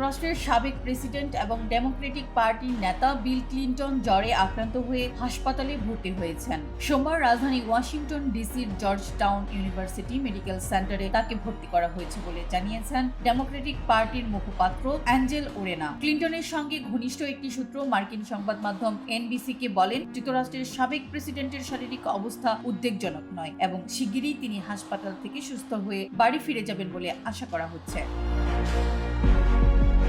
যুক্তরাষ্ট্রের সাবেক প্রেসিডেন্ট এবং ডেমোক্রেটিক পার্টির নেতা বিল ক্লিন্টন জ্বরে আক্রান্ত হয়ে হাসপাতালে ভর্তি হয়েছেন। সোমবার রাজধানী ওয়াশিংটন ডিসির জর্জ টাউন ইউনিভার্সিটি মেডিকেল সেন্টারে তাকে ভর্তি করা হয়েছে বলে জানিয়েছেন ডেমোক্রেটিক পার্টির মুখপাত্র অ্যাঞ্জেল ওরেনা। ক্লিন্টনের সঙ্গে ঘনিষ্ঠ একটি সূত্র মার্কিন সংবাদ মাধ্যম এনবিসিকে বলেন, যুক্তরাষ্ট্রের সাবেক প্রেসিডেন্টের শারীরিক অবস্থা উদ্বেগজনক নয় এবং শিগগিরই তিনি হাসপাতাল থেকে সুস্থ হয়ে বাড়ি ফিরে যাবেন বলে আশা করা হচ্ছে।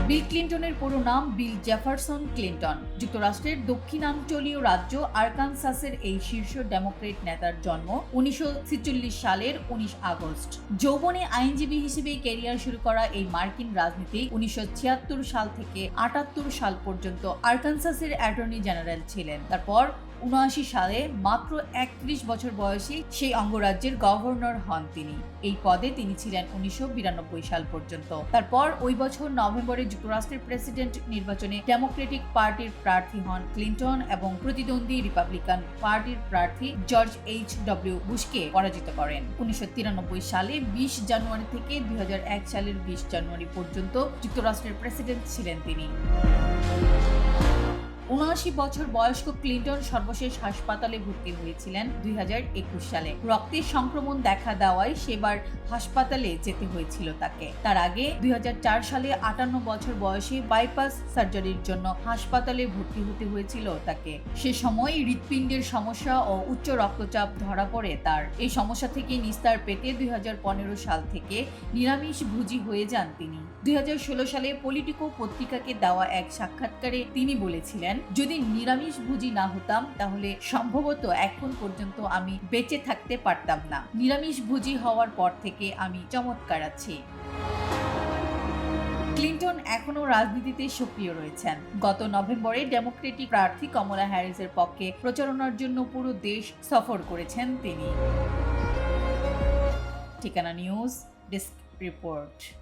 বিল ক্লিন্টনের পুরো নাম বিল জেফারসন ক্লিন্টন। যুক্তরাষ্ট্রের দক্ষিণাঞ্চলীয় রাজ্য আরকানসাসের এই শীর্ষ ডেমোক্রেট নেতার জন্ম উনিশশো ছেচল্লিশ সালের উনিশ আগস্ট। যৌবনে আইনজীবী হিসেবে ক্যারিয়ার শুরু করা এই মার্কিন রাজনীতি উনিশশো ছিয়াত্তর সাল থেকে আটাত্তর সাল পর্যন্ত আরকানসাসের অ্যাটর্নি জেনারেল ছিলেন। তারপর সালে মাত্র একত্রিশ বছর বয়সে সেই অঙ্গরাজ্যের গভর্নর হন তিনি। এই পদে তিনি ছিলেন উনিশশো বিরানব্বই সাল পর্যন্ত। তারপর ওই বছর নভেম্বরে যুক্তরাষ্ট্রের প্রেসিডেন্ট নির্বাচনে ডেমোক্রেটিক পার্টির প্রার্থী হন ক্লিন্টন এবং প্রতিদ্বন্দ্বী রিপাবলিকান পার্টির প্রার্থী জর্জ এইচ ডব্লিউ বুশকে পরাজিত করেন। উনিশশো তিরানব্বই সালে বিশ জানুয়ারি থেকে দুই হাজার এক সালের বিশ জানুয়ারি পর্যন্ত যুক্তরাষ্ট্রের প্রেসিডেন্ট ছিলেন তিনি। উনআশি বছর বয়স্ক ক্লিন্টন সর্বশেষ হাসপাতালে ভর্তি হয়েছিলেন দুই হাজার একুশ সালে। রক্তের সংক্রমণ দেখা দেওয়ায় সেবার হাসপাতালে যেতে হয়েছিল তাকে। তার আগে দুই হাজার চার সালে আটান্ন বছর বয়সে বাইপাস সার্জারির জন্য হাসপাতালে ভর্তি হতে হয়েছিল তাকে। সে সময় হৃৎপিণ্ডের সমস্যা ও উচ্চ রক্তচাপ ধরা পড়ে তার। এই সমস্যা থেকে নিস্তার পেতে দুই হাজার পনেরো সাল থেকে নিরামিষ ভুজি হয়ে যান তিনি। দুই হাজার ষোলো সালে পলিটিকো পত্রিকাকে দেওয়া এক সাক্ষাৎকারে তিনি বলেছিলেন যদি নিরামিষ ভুজি না হতাম, তাহলে সম্ভবত এখন পর্যন্ত আমি বেঁচে থাকতে পারতাম না। নিরামিষ ভুজি হওয়ার পর থেকে আমি চমৎকার আছি। ক্লিন্টন এখনও রাজনীতিতে সক্রিয় রয়েছেন। গত নভেম্বরে ডেমোক্রেটিক প্রার্থী কমলা হ্যারিসের পক্ষে প্রচারণার জন্য পুরো দেশ সফর করেছেন তিনি। ঠিকানা নিউজ ডেস্ক রিপোর্ট।